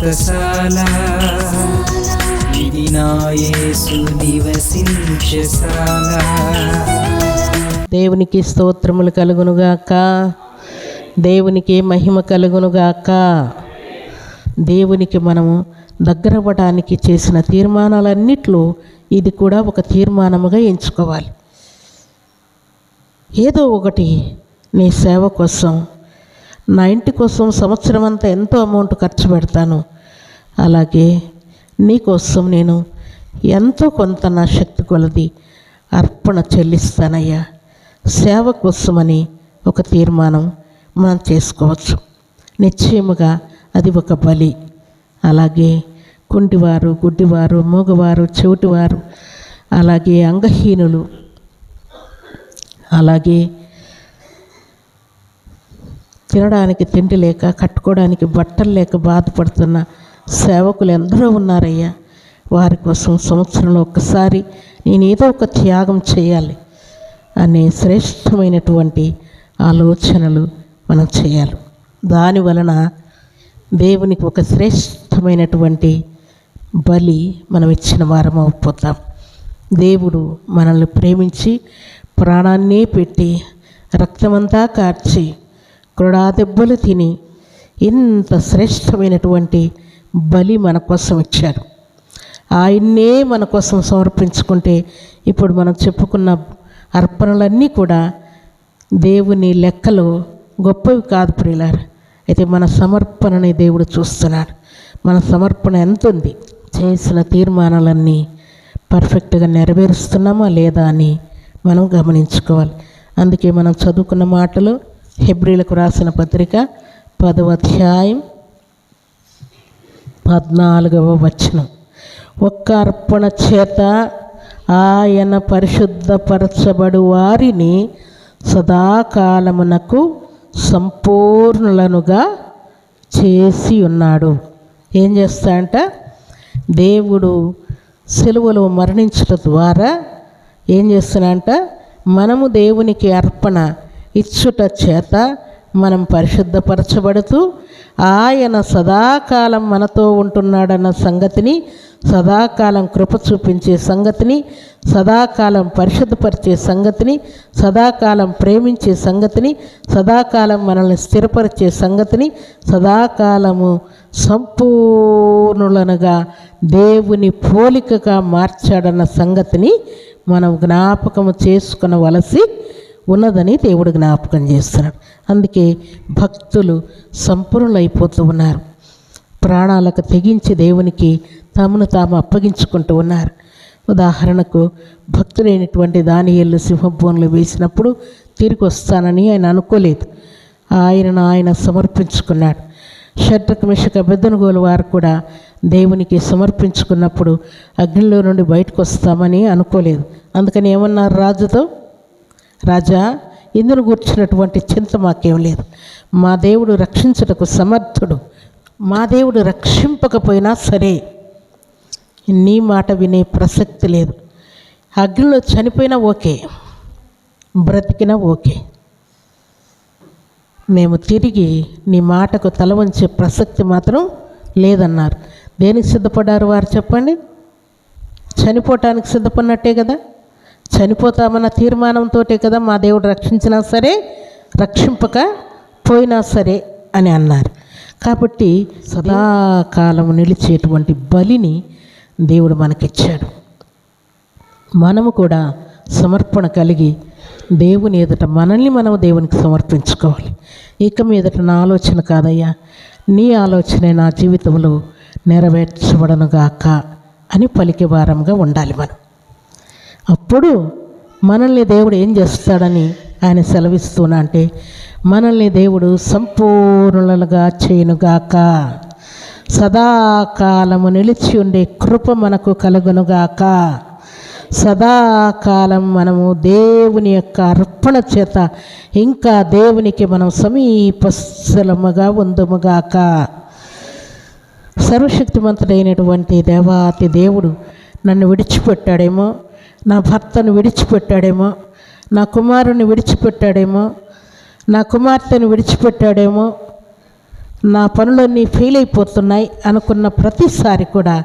వ్రతశాల ఇది నా నివసించశాల దేవునికి స్తోత్రములు కలుగునుగాక దేవునికి మహిమ కలుగునుగాక దేవునికి మనము దగ్గరవ్వడానికి చేసిన తీర్మానాలన్నిట్లో ఇది కూడా ఒక తీర్మానముగా ఎంచుకోవాలి. ఏదో ఒకటి నీ సేవ కోసం నా ఇంటి కోసం సంవత్సరం అంతా ఎంతో అమౌంట్ ఖర్చు పెడతాను. అలాగే నీకోసం నేను ఎంతో కొంత నా శక్తి కొలది అర్పణ చెల్లిస్తానయ్యా. సేవ కోసమని ఒక తీర్మానం మనం చేసుకోవచ్చు. నిశ్చయముగా అది ఒక బలి. అలాగే కుంటివారు గుడ్డివారు మూగవారు చెవిటివారు అలాగే అంగహీనులు అలాగే తినడానికి తిండి లేక కట్టుకోవడానికి బట్టలు లేక బాధపడుతున్న సేవకులు ఎందరో ఉన్నారయ్యా. వారి కోసం సంవత్సరంలో ఒక్కసారి నేను ఏదో ఒక త్యాగం చేయాలి అనే శ్రేష్టమైనటువంటి ఆలోచనలు మనం చేయాలి. దాని వలన దేవునికి ఒక శ్రేష్టమైనటువంటి బలి మనం ఇచ్చిన వారం అయిపోతాం. దేవుడు మనల్ని ప్రేమించి ప్రాణాన్నే పెట్టి రక్తమంతా కార్చి క్రుడా దెబ్బలు తిని ఇంత శ్రేష్టమైనటువంటి బలి మన కోసం ఇచ్చారు. ఆయన్నే మన కోసం సమర్పించుకుంటే ఇప్పుడు మనం చెప్పుకున్న అర్పణలన్నీ కూడా దేవుని లెక్కలో గొప్పవి కాదు ప్రియులారు. అయితే మన సమర్పణని దేవుడు చూస్తున్నాడు. మన సమర్పణ ఎంత ఉంది చేసిన తీర్మానాలన్నీ పర్ఫెక్ట్గా నెరవేరుస్తున్నామా లేదా అని మనం గమనించుకోవాలి. అందుకే మనం చదువుకున్న మాటలు హెబ్రిలకు రాసిన పత్రిక పదవ అధ్యాయం పద్నాలుగవ వచనం. ఒక్క అర్పణ చేత ఆయన పరిశుద్ధపరచబడు వారిని సదాకాలమునకు సంపూర్ణులనుగా చేసి ఉన్నాడు. ఏం చేస్తాడంట? దేవుడు సెలువలో మరణించడం ద్వారా ఏం చేస్తున్నాడంట? మనము దేవునికి అర్పణ ఇచ్చుట చేత మనం పరిశుద్ధపరచబడుతూ ఆయన సదాకాలం మనతో ఉంటున్నాడన్న సంగతిని సదాకాలం కృప చూపించే సంగతిని సదాకాలం పరిశుద్ధపరిచే సంగతిని సదాకాలం ప్రేమించే సంగతిని సదాకాలం మనల్ని స్థిరపరిచే సంగతిని సదాకాలము సంపూర్ణులనుగా దేవుని పోలికగా మార్చాడన్న సంగతిని మనం జ్ఞాపకము చేసుకునవలసి ఉన్నదని దేవుడు జ్ఞాపకం చేస్తున్నాడు. అందుకే భక్తులు సంపూర్ణులైపోతూ ఉన్నారు. ప్రాణాలకు తెగించి దేవునికి తమను తాము అప్పగించుకుంటూ ఉన్నారు. ఉదాహరణకు భక్తులైనటువంటి దానియల్లు సింహభూన్లు వేసినప్పుడు తిరిగి వస్తానని ఆయన అనుకోలేదు. ఆయనను ఆయన సమర్పించుకున్నాడు. షట్రక మిషక బెద్దనుగోలు వారు కూడా దేవునికి సమర్పించుకున్నప్పుడు అగ్నిలో నుండి బయటకు వస్తామని అనుకోలేదు. అందుకని ఏమన్నారు రాజుతో? రాజా ఇందును కూర్చున్నటువంటి చింత మాకేం లేదు. మా దేవుడు రక్షించుటకు సమర్థుడు. మా దేవుడు రక్షింపకపోయినా సరే నీ మాట వినే ప్రసక్తి లేదు. అగ్నిలో చనిపోయినా ఓకే బ్రతికినా ఓకే. మేము తిరిగి నీ మాటకు తల వంచే ప్రసక్తి మాత్రం లేదన్నారు. దేనికి సిద్ధపడ్డారు వారు చెప్పండి? చనిపోవటానికి సిద్ధపడినట్టే కదా? చనిపోతామన్న తీర్మానంతో కదా మా దేవుడు రక్షించినా సరే రక్షింపక పోయినా సరే అని అన్నారు. కాబట్టి సదాకాలం నిలిచేటువంటి బలిని దేవుడు మనకిచ్చాడు. మనము కూడా సమర్పణ కలిగి దేవుని ఎదుట మనల్ని మనం దేవునికి సమర్పించుకోవాలి. ఇక మీదట నా ఆలోచన కాదయ్యా నీ ఆలోచనే నా జీవితంలో నెరవేర్చబడనుగాక అని పలికే వారంగా ఉండాలి మనం. అప్పుడు మనల్ని దేవుడు ఏం చేస్తాడని ఆయన సెలవిస్తున్నా అంటే మనల్ని దేవుడు సంపూర్ణులుగా చేయనుగాక. సదాకాలము నిలిచి ఉండే కృప మనకు కలుగునుగాక. సదాకాలం మనము దేవుని యొక్క అర్పణ చేత ఇంకా దేవునికి మనం సమీపస్థలముగా ఉందముగాక. సర్వశక్తిమంతుడైనటువంటి దేవాతి దేవుడు నన్ను విడిచిపెట్టాడేమో. నా భర్తను విడిచిపెట్టాడేమో నా కుమారుని విడిచిపెట్టాడేమో నా కుమార్తెను విడిచిపెట్టాడేమో నా పనులన్నీ ఫెయిల్ అయిపోతున్నాయి అనుకున్న ప్రతిసారి కూడా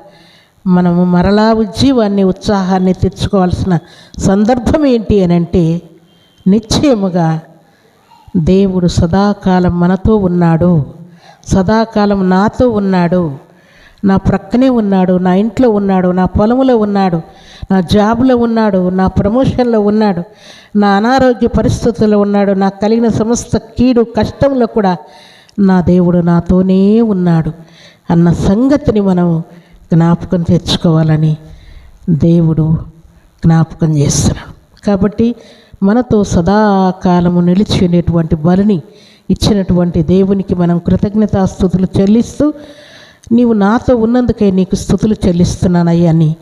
మనము మరలా ఉజ్జీవాన్ని ఉత్సాహాన్ని తెచ్చుకోవాల్సిన సందర్భం ఏంటి అని అంటే నిశ్చయముగా దేవుడు సదాకాలం మనతో ఉన్నాడు సదాకాలం నాతో ఉన్నాడు. నా ప్రక్కనే ఉన్నాడు నా ఇంట్లో ఉన్నాడు నా పొలంలో ఉన్నాడు నా జాబ్లో ఉన్నాడు నా ప్రమోషన్లో ఉన్నాడు నా అనారోగ్య పరిస్థితుల్లో ఉన్నాడు నాకు కలిగిన సమస్త కీడు కష్టంలో కూడా నా దేవుడు నాతోనే ఉన్నాడు అన్న సంగతిని మనం జ్ఞాపకం తెచ్చుకోవాలని దేవుడు జ్ఞాపకం చేస్తున్నాడు. కాబట్టి మనతో సదాకాలము నిలిచి ఉండేటువంటి బలిని ఇచ్చినటువంటి దేవునికి మనం కృతజ్ఞతాస్థుతులు చెల్లిస్తూ నీవు నాతో ఉన్నందుకే నీకు స్థుతులు చెల్లిస్తున్నానయ్యని అని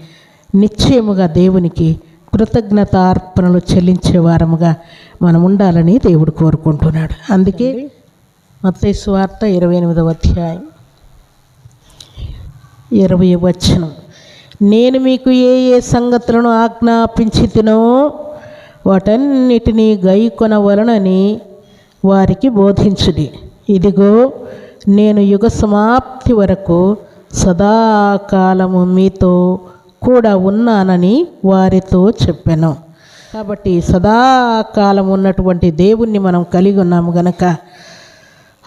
నిశ్చయముగా దేవునికి కృతజ్ఞత అర్పణలు చెల్లించే వారముగా మనం ఉండాలని దేవుడు కోరుకుంటున్నాడు. అందుకే మత్తయి స్వార్థ ఇరవై ఎనిమిదవ అధ్యాయం. ఇరవై వచనం. నేను మీకు ఏ ఏ సంగతులను ఆజ్ఞాపించి తినో వాటన్నిటినీ గైకొనవలనని వారికి బోధించుడి. ఇదిగో నేను యుగ సమాప్తి వరకు సదాకాలము మీతో కూడా ఉన్నానని వారితో చెప్పాను. కాబట్టి సదాకాలం ఉన్నటువంటి దేవుణ్ణి మనం కలిగి ఉన్నాము గనక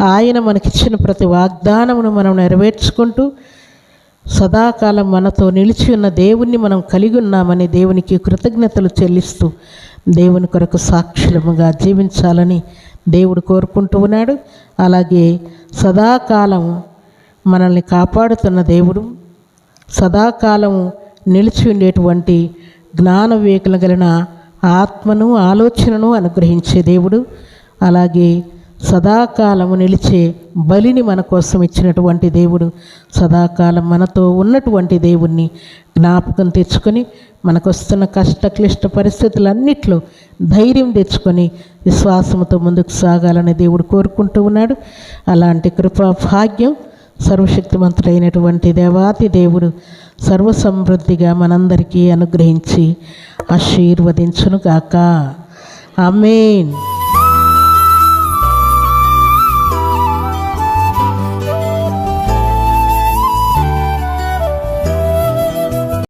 ఆయన మనకిచ్చిన ప్రతి వాగ్దానమును మనం నెరవేర్చుకుంటూ సదాకాలం మనతో నిలిచి ఉన్న దేవుణ్ణి మనం కలిగి ఉన్నామని దేవునికి కృతజ్ఞతలు చెల్లిస్తూ దేవుని కొరకు సాక్షులముగా జీవించాలని దేవుడు కోరుకుంటూ ఉన్నాడు. అలాగే సదాకాలం మనల్ని కాపాడుతున్న దేవుడు సదాకాలం నిలిచి ఉండేటువంటి జ్ఞాన వివేకలు కలిగిన ఆత్మను ఆలోచనను అనుగ్రహించే దేవుడు. అలాగే సదాకాలము నిలిచే బలిని మన కోసం ఇచ్చినటువంటి దేవుడు సదాకాలం మనతో ఉన్నటువంటి దేవుణ్ణి జ్ఞాపకం తెచ్చుకొని మనకొస్తున్న కష్టక్లిష్ట కష్ట క్లిష్ట పరిస్థితులన్నిట్లో ధైర్యం తెచ్చుకొని విశ్వాసంతో ముందుకు సాగాలని దేవుడు కోరుకుంటూ ఉన్నాడు. అలాంటి కృపా భాగ్యం సర్వశక్తిమంతుడైనటువంటి దేవాతి దేవుడు సర్వసమృద్ధిగా మనందరికీ అనుగ్రహించి ఆశీర్వదించునుగాక. అమేన్